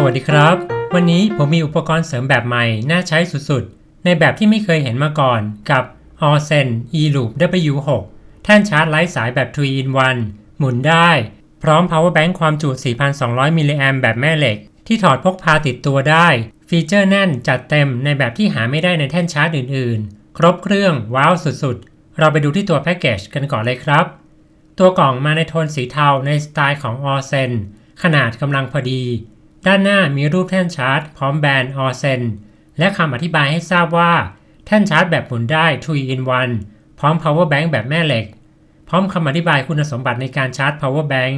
สวัสดีครับ วันนี้ผมมีอุปกรณ์เสริมแบบใหม่ น่าใช้สุดๆ ในแบบที่ไม่เคยเห็นมาก่อนกับ o r s e n eLoop W6 แท่นชาร์จไร้สายแบบ3 in 1 หมุนได้ พร้อม power bank ความจุ 4,200 มิลลิแอมแบบแม่เหล็ก ที่ถอดพกพาติดตัวได้ ฟีเจอร์แน่นจัดเต็มในแบบที่หาไม่ได้ในแท่นชาร์จอื่นๆ ครบเครื่อง ว้าวสุดๆ เราไปดูที่ตัวแพ็กเกจกันก่อนเลยครับ ตัวกล่องมาในโทนสีเทาในสไตล์ของ o r s e n ขนาดกำลังพอดี ด้านหน้ามีรูปแท่นชาร์จ พร้อมแบรนด์ o r s e n และคำอธิบายให้ทราบว่า แท่นชาร์จแบบหมุนได้3 in 1 พร้อม power bank แบบแม่เหล็ก พร้อมคำอธิบายคุณสมบัติในการชาร์จ power bank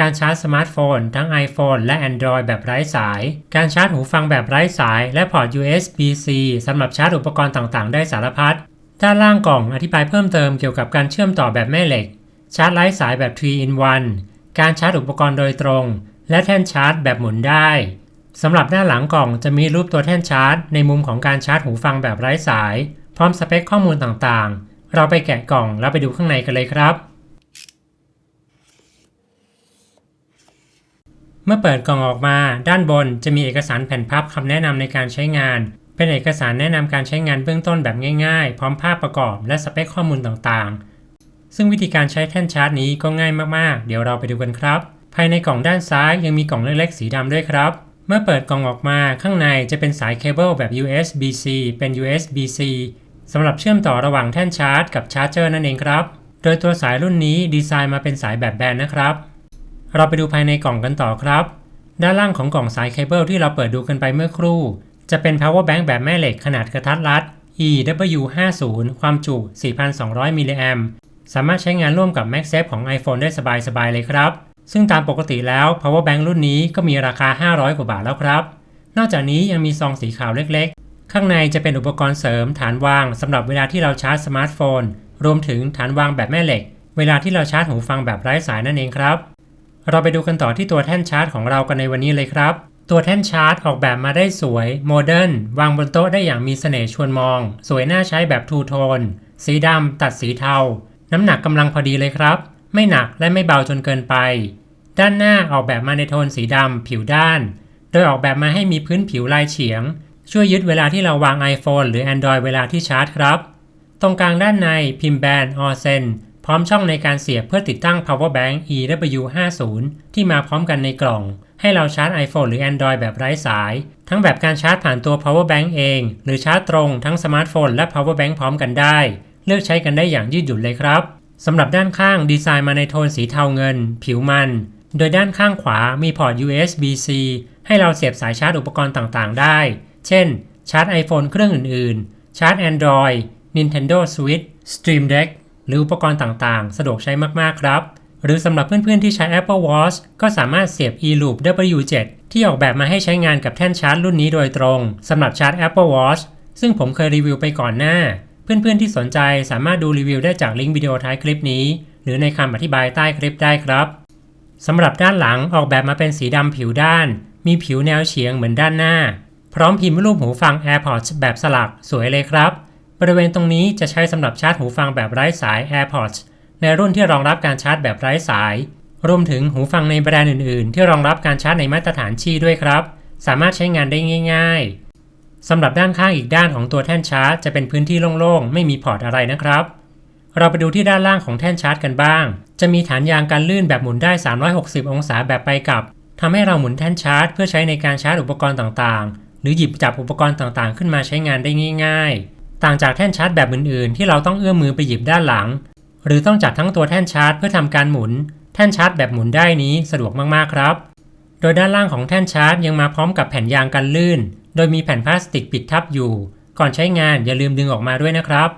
การชาร์จสมาร์ทโฟน ทั้ง iPhone และ Android แบบไร้สาย การชาร์จหูฟังแบบไร้สาย และพอร์ต USB-C สำหรับชาร์จอุปกรณ์ต่างๆ ได้สารพัด ด้านล่างกล่องอธิบายเพิ่มเติมเกี่ยวกับการเชื่อมต่อแบบแม่เหล็ก ชาร์จไร้สายแบบ 3 in 1 การชาร์จอุปกรณ์โดยตรง และแท่นชาร์จแบบหมุนได้สำหรับด้านหลังกล่องจะมีรูปตัวแท่นชาร์จ ในมุมของการชาร์จหูฟังแบบไร้สาย พร้อมสเปคข้อมูลต่างๆ เราไปแกะกล่องแล้วไปดูข้างในกันเลยครับ เมื่อเปิดกล่องออกมาด้านบนจะมีเอกสารแผ่นพับคำแนะนำในการใช้งาน เป็นเอกสารแนะนำการใช้งานเบื้องต้นแบบง่ายๆ พร้อมภาพประกอบและสเปคข้อมูลต่างๆ ซึ่งวิธีการใช้แท่นชาร์จนี้ก็ง่ายมากๆ เดี๋ยวเราไปดูกันครับ ภายในกล่องด้านซ้ายยังมีกล่องเล็กๆสีดำด้วยครับ เมื่อเปิดกล่องออกมาข้างในจะเป็นสายเคเบิลแบบ USB-C เป็น USB-C สำหรับเชื่อมต่อระหว่างแท่นชาร์จกับชาร์จเจอร์นั่นเองครับ โดยตัวสายรุ่นนี้ดีไซน์มาเป็นสายแบบแบนนะครับ เราไปดูภายในกล่องกันต่อครับ ด้านล่างของกล่องสายเคเบิลที่เราเปิดดูกันไปเมื่อครู่ จะเป็น power bank แบบแม่เหล็กขนาดกระทัดรัด EW50 ความจุ 4,200มิลลิแอมสามารถใช้งานร่วมกับ MagSafe ของ iPhone ได้สบายๆเลยครับ ซึ่งตามปกติแล้ว power bank รุ่นนี้ก็มีราคา 500 กว่าบาทแล้วครับ นอกจากนี้ยังมีซองสีขาวเล็กๆ ข้างในจะเป็นอุปกรณ์เสริมฐานวางสำหรับเวลาที่เราชาร์จสมาร์ทโฟน รวมถึงฐานวางแบบแม่เหล็ก เวลาที่เราชาร์จหูฟังแบบไร้สายนั่นเองครับ เราไปดูกันต่อที่ตัวแท่นชาร์จของเรากันในวันนี้เลยครับ ตัวแท่นชาร์จออกแบบมาได้สวยโมเดิร์นวางบนโต๊ะได้อย่างมีเสน่ห์ชวนมอง สวยน่าใช้แบบทูโทนสีดำตัดสีเทาน้ำหนักกำลังพอดีเลยครับ ไม่หนักและไม่เบาจนเกินไป ด้านหน้าออกแบบมาในโทนสีดำผิวด้าน โดยออกแบบมาให้มีพื้นผิวลายเฉียง ช่วยยึดเวลาที่เราวาง iPhone หรือ Android เวลาที่ชาร์จครับ ตรงกลางด้านในพิมพ์แบน o r s e n พร้อมช่องในการเสียบเพื่อติดตั้ง power bank EW50 ที่มาพร้อมกันในกล่อง ให้เราชาร์จ iPhone หรือ Android แบบไร้สาย ทั้งแบบการชาร์จผ่านตัว power bank เอง หรือชาร์จตรงทั้งสมาร์ทโฟนและ power bank พร้อมกันได้ เลือกใช้กันได้อย่างยืดหยุ่นเลยครับ สำหรับด้านข้างดีไซน์มาในโทนสีเทาเงิน ผิวมัน โดยด้านข้างขวามีพอร์ต USB-C ให้เราเสียบสายชาร์จอุปกรณ์ต่างๆ ได้ เช่น ชาร์จ iPhone เครื่องอื่นๆ ชาร์จ Android Nintendo Switch Stream Deck หรืออุปกรณ์ต่างๆ สะดวกใช้มากๆครับ หรือสำหรับเพื่อนๆ ที่ใช้ Apple Watch ก็สามารถเสียบ eLoop W7 ที่ออกแบบมาให้ใช้งานกับแท่นชาร์จรุ่นนี้โดยตรงสำหรับชาร์จ Apple Watch ซึ่งผมเคยรีวิวไปก่อนหน้า เพื่อนๆที่สนใจสามารถดูรีวิวได้จากลิงก์วิดีโอท้ายคลิปนี้ หรือในคำอธิบายใต้คลิปได้ครับสำหรับด้านหลังออกแบบมาเป็นสีดำผิวด้าน มีผิวแนวเฉียงเหมือนด้านหน้า พร้อมพิมพ์รูปหูฟัง AirPods แบบสลักสวยเลยครับ บริเวณตรงนี้จะใช้สำหรับชาร์จหูฟังแบบไร้สาย AirPods ในรุ่นที่รองรับการชาร์จแบบไร้สาย รวมถึงหูฟังในแบรนด์อื่นๆ ที่รองรับการชาร์จในมาตรฐานชีด้วยครับ สามารถใช้งานได้ง่าย ๆ สำหรับด้านข้างอีกด้านของตัวแท่นชาร์จจะเป็นพื้นที่โล่งๆ ไม่มีพอร์ตอะไรนะครับ เราไปดูที่ด้านล่างของแท่นชาร์จกันบ้าง จะมีฐานยางกันลื่นแบบหมุนได้ 360 องศาแบบไปกลับทำให้เราหมุนแท่นชาร์จ เพื่อใช้ในการชาร์จอุปกรณ์ต่างๆ หรือหยิบจับอุปกรณ์ต่างๆ ขึ้นมาใช้งานได้ง่าย ๆ ต่างจากแท่นชาร์จแบบอื่นๆ ที่เราต้องเอื้อมมือไปหยิบด้านหลัง หรือต้องจับทั้งตัวแท่นชาร์จเพื่อทำการหมุน แท่นชาร์จแบบหมุนได้นี้สะดวกมากๆครับ โดยด้านล่างของแท่นชาร์จยังมาพร้อมกับแผ่นยางกันลื่น โดยมีแผ่นพลาสติกปิดทับอยู่ ก่อนใช้งานอย่าลืมดึงออกมาด้วยนะครับ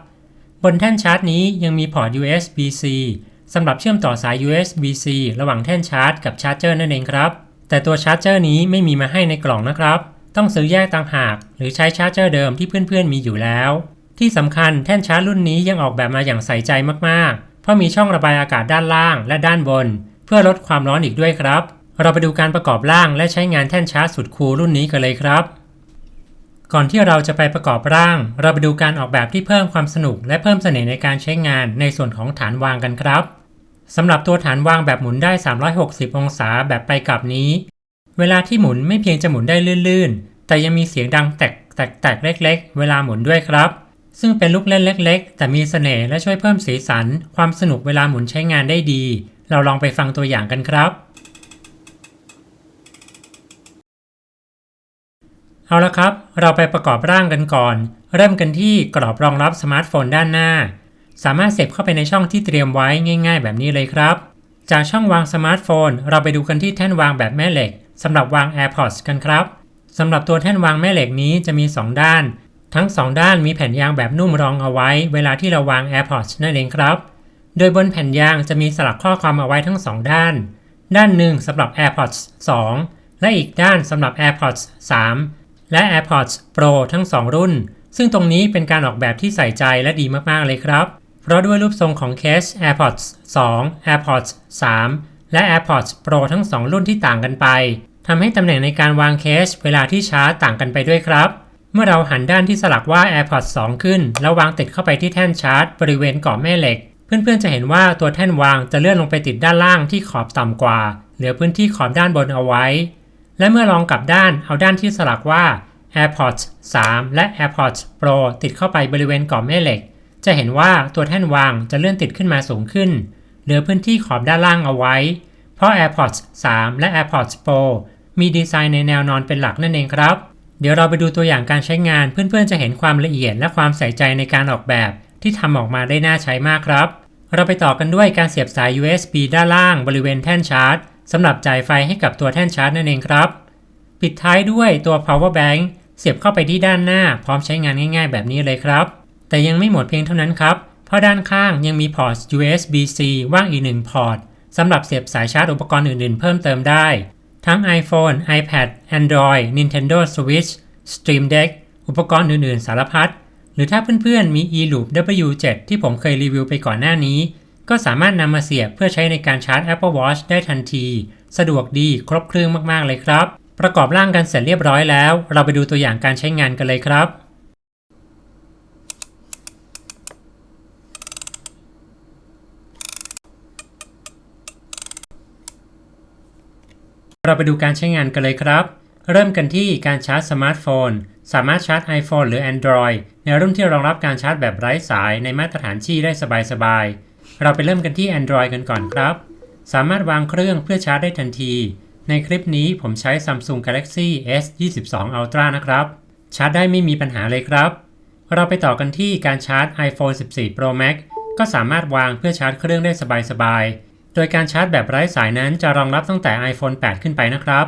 บนแท่นชาร์จนี้ยังมีพอร์ต USB-C สำหรับเชื่อมต่อสาย USB-C ระหว่างแท่นชาร์จกับชาร์จเจอร์นั่นเองครับ แต่ตัวชาร์จเจอร์นี้ไม่มีมาให้ในกล่องนะครับ ต้องซื้อแยกต่างหาก หรือใช้ชาร์จเจอร์เดิมที่เพื่อนๆมีอยู่แล้ว ที่สำคัญแท่นชาร์จรุ่นนี้ยังออกแบบมาอย่างใส่ใจมากๆ เพราะมีช่องระบายอากาศด้านล่างและด้านบน เพื่อลดความร้อนอีกด้วยครับ เราไปดูการประกอบร่างและใช้งานแท่นชาร์จสุดคูลรุ่นนี้กันเลยครับ ก่อนที่เราจะไปประกอบร่าง เราไปดูการออกแบบที่เพิ่มความสนุก และเพิ่มเสน่ห์ในการใช้งานในส่วนของฐานวางกันครับสำหรับตัวฐานวางแบบหมุนได้ 360 องศาแบบไปกลับนี้ เวลาที่หมุนไม่เพียงจะหมุนได้ลื่นๆ แต่ยังมีเสียงดังแตกแตกแตกเล็ก ๆ เวลาหมุนด้วยครับ ซึ่งเป็นลูกเล่นเล็ก ๆ แต่มีเสน่ห์และช่วยเพิ่มสีสัน ความสนุกเวลาหมุนใช้งานได้ดี เราลองไปฟังตัวอย่างกันครับ เอาละครับ เราไปประกอบร่างกันก่อน เริ่มกันที่กรอบรองรับสมาร์ทโฟนด้านหน้า สามารถเสียบเข้าไปในช่องที่เตรียมไว้ง่าย ๆ แบบนี้เลยครับ จากช่องวางสมาร์ทโฟน เราไปดูกันที่แท่นวางแบบแม่เหล็กสำหรับวาง AirPods กันครับสำหรับตัวแท่นวางแม่เหล็กนี้จะมี 2 ด้าน ทั้ง 2 ด้านมีแผ่นยางแบบนุ่มรองเอาไว้ เวลาที่เราวาง AirPods นั่นเองครับ โดยบนแผ่นยางจะมีสลักข้อความเอาไว้ทั้ง 2 ด้าน ด้านหนึ่งสำหรับ AirPods 2 และอีกด้านสำหรับ AirPods 3 และ AirPods Pro ทั้ง 2 รุ่น ซึ่งตรงนี้เป็นการออกแบบที่ใส่ใจและดีมากๆเลยครับ เพราะด้วยรูปทรงของเคส AirPods 2 AirPods 3 และ AirPods Pro ทั้ง 2 รุ่นที่ต่างกันไปทำให้ตำแหน่งในการวางเคสเวลาที่ชาร์จต่างกันไปด้วยครับ เมื่อเราหันด้านที่สลักว่า AirPods 2 ขึ้น แล้ววางติดเข้าไปที่แท่นชาร์จ บริเวณกรอบแม่เหล็ก เพื่อนๆจะเห็นว่าตัวแท่นวางจะเลื่อนลงไปติดด้านล่างที่ขอบต่ำกว่า เหลือพื้นที่ขอบด้านบนเอาไว้ และเมื่อลองกลับด้านเอาด้านที่สลักว่า AirPods 3 และ AirPods Pro ติดเข้าไปบริเวณกรอบแม่เหล็ก จะเห็นว่าตัวแท่นวางจะเลื่อนติดขึ้นมาสูงขึ้น เหลือพื้นที่ขอบด้านล่างเอาไว้ เพราะ AirPods 3 และ AirPods Pro มีดีไซน์ในแนวนอนเป็นหลักนั่นเองครับ เดี๋ยวเราไปดูตัวอย่างการใช้งาน เพื่อนๆจะเห็นความละเอียดและความใส่ใจในการออกแบบ ที่ทำออกมาได้น่าใช้มากครับ เราไปต่อกันด้วยการเสียบสาย USB ด้านล่างบริเวณแท่นชาร์จ สำหรับจ่ายไฟให้กับตัวแท่นชาร์จนั่นเองครับ ปิดท้ายด้วยตัว power bank เสียบเข้าไปที่ด้านหน้า พร้อมใช้งานง่าย ๆ แบบนี้เลยครับ แต่ยังไม่หมดเพียงเท่านั้นครับ เพราะด้านข้างยังมีพอร์ต USB-C ว่างอีกหนึ่งพอร์ตสำหรับเสียบสายชาร์จอุปกรณ์อื่นๆ เพิ่มเติมได้ ทั้ง iPhone, iPad, Android, Nintendo Switch, Stream Deck อุปกรณ์อื่นๆ สารพัดหรือถ้าเพื่อนๆมี eLoop W7 ที่ผมเคยรีวิวไปก่อนหน้านี้ ก็สามารถนำมาเสียบเพื่อใช้ในการชาร์จ Apple Watch ได้ทันที สะดวกดีครบเครื่องมากๆเลยครับ ประกอบร่างกันเสร็จเรียบร้อยแล้ว เราไปดูตัวอย่างการใช้งานกันเลยครับเราไปดูการใช้งานกันเลยครับ เริ่มกันที่การชาร์จสมาร์ทโฟน สามารถชาร์จ iPhone หรือ Android ในรุ่นที่รองรับการชาร์จแบบไร้สายในมาตรฐานชี่ได้สบายๆ เราไปเริ่มกันที่ Android กันก่อนครับ สามารถวางเครื่องเพื่อชาร์จได้ทันที ในคลิปนี้ผมใช้ Samsung Galaxy S 22 Ultra นะครับ ชาร์จได้ไม่มีปัญหาเลยครับ เราไปต่อกันที่การชาร์จ iPhone 14 Pro Max ก็สามารถวางเพื่อชาร์จเครื่องได้สบายๆ โดยการชาร์จแบบไร้สายนั้นจะรองรับตั้งแต่ iPhone 8 ขึ้นไปนะครับ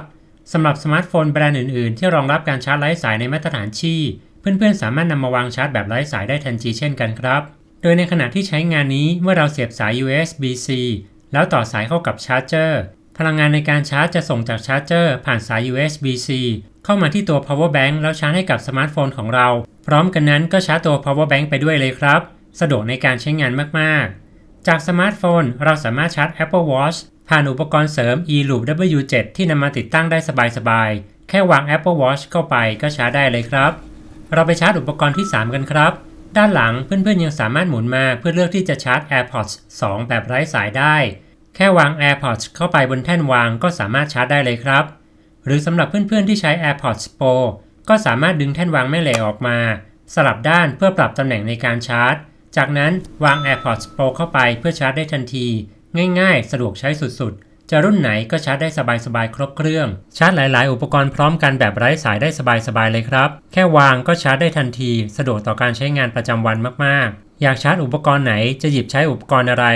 สำหรับสมาร์ทโฟนแบรนด์อื่นๆ ที่รองรับการชาร์จไร้สายในมาตรฐานชี่เพื่อนๆ สามารถนำมาวางชาร์จแบบไร้สายได้ทันทีเช่นกันครับ โดยในขณะที่ใช้งานนี้เมื่อเราเสียบสาย USB-C แล้วต่อสายเข้ากับชาร์จเจอร์พลังงานในการชาร์จจะส่งจากชาร์จเจอร์ผ่านสาย USB-C เข้ามาที่ตัว power bank แล้วชาร์จให้กับสมาร์ทโฟนของเรา พร้อมกันนั้นก็ชาร์จตัว power bank ไปด้วยเลยครับ สะดวกในการใช้งานมากๆ จากสมาร์ทโฟนเราสามารถชาร์จ Apple Watch ผ่านอุปกรณ์เสริม eLoop W7 ที่นำมาติดตั้งได้สบายๆ แค่วาง Apple Watch เข้าไปก็ชาร์จได้เลยครับ เราไปชาร์จอุปกรณ์ที่ 3 กันครับ ด้านหลังเพื่อนๆยังสามารถหมุนมาเพื่อเลือกที่จะชาร์จ AirPods 2 แบบไร้สายได้ แค่วาง AirPods เข้าไปบนแท่นวางก็สามารถชาร์จได้เลยครับ หรือสำหรับเพื่อนๆที่ใช้ AirPods Pro ก็สามารถดึงแท่นวางแม่เหล็กออกมา สลับด้านเพื่อปรับตำแหน่งในการชาร์จ จากนั้นวาง AirPods Pro เข้าไปเพื่อชาร์จได้ทันที ง่ายๆ สะดวกใช้สุดๆ จะรุ่นไหนก็ชาร์จได้สบายๆครบเครื่อง ชาร์จหลายๆ อุปกรณ์พร้อมกันแบบไร้สายได้สบายๆเลยครับ แค่วางก็ชาร์จได้ทันที สะดวกต่อการใช้งานประจำวันมากๆ อยากชาร์จอุปกรณ์ไหนจะหยิบใช้อุปกรณ์อะไร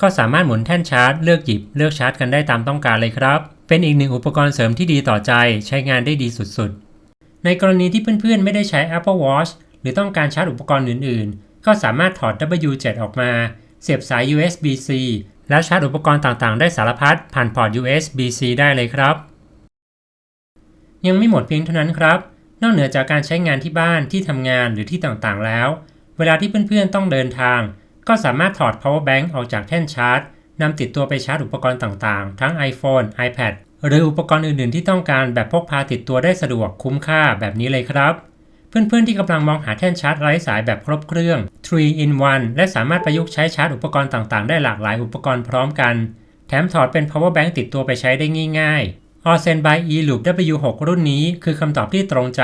ก็สามารถหมุนแท่นชาร์จเลือกหยิบเลือกชาร์จกันได้ตามต้องการเลยครับ เป็นอีกหนึ่งอุปกรณ์เสริมที่ดีต่อใจ ใช้งานได้ดีสุดๆ ในกรณีที่เพื่อนๆ ไม่ได้ใช้ Apple Watch หรือต้องการชาร์จอุปกรณ์อื่นๆ ก็สามารถถอด W7 ออกมา เสียบสาย USB-C แล้วชาร์จอุปกรณ์ต่างๆ ได้สารพัดผ่านพอร์ต USB-C ได้เลยครับ ยังไม่หมดเพียงเท่านั้นครับ นอกเหนือจากการใช้งานที่บ้านที่ทำงานหรือที่ต่างๆ แล้ว เวลาที่เพื่อนๆ ต้องเดินทาง ก็สามารถถอด power bank ออกจากแท่นชาร์จนำติดตัวไปชาร์จอุปกรณ์ต่างๆ ทั้ง iPhone, iPad หรืออุปกรณ์อื่นๆ ที่ต้องการแบบพกพาติดตัวได้สะดวกคุ้มค่าแบบนี้เลยครับ เพื่อนๆที่กำลังมองหาแท่นชาร์จไร้สายแบบครบเครื่อง 3 in 1 และสามารถประยุกต์ใช้ชาร์จอุปกรณ์ต่างๆ ได้หลากหลายอุปกรณ์พร้อมกัน แถมถอดเป็น power bank ติดตัวไปใช้ได้ง่ายๆ o r s e n by eLoop W6 รุ่นนี้คือคำตอบที่ตรงใจ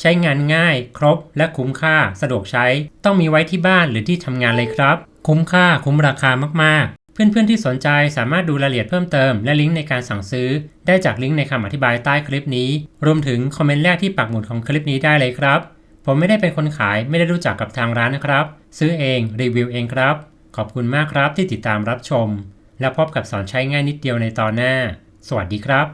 ใช้งานง่าย ครบ และคุ้มค่า สะดวกใช้ ต้องมีไว้ที่บ้านหรือที่ทำงานเลยครับ คุ้มค่าคุ้มราคามากๆ เพื่อนๆที่สนใจสามารถดูรายละเอียดเพิ่มเติมและลิงก์ในการสั่งซื้อ ได้จากลิงก์ในคำอธิบายใต้คลิปนี้ รวมถึงคอมเมนต์แรกที่ปักหมุดของคลิปนี้ได้เลยครับ ผมไม่ได้เป็นคนขายไม่ได้รู้จักกับทางร้านนะครับ ซื้อเองรีวิวเองครับ ขอบคุณมากครับที่ติดตามรับชม แล้วพบกับสอนใช้ง่ายนิดเดียวในตอนหน้า สวัสดีครับ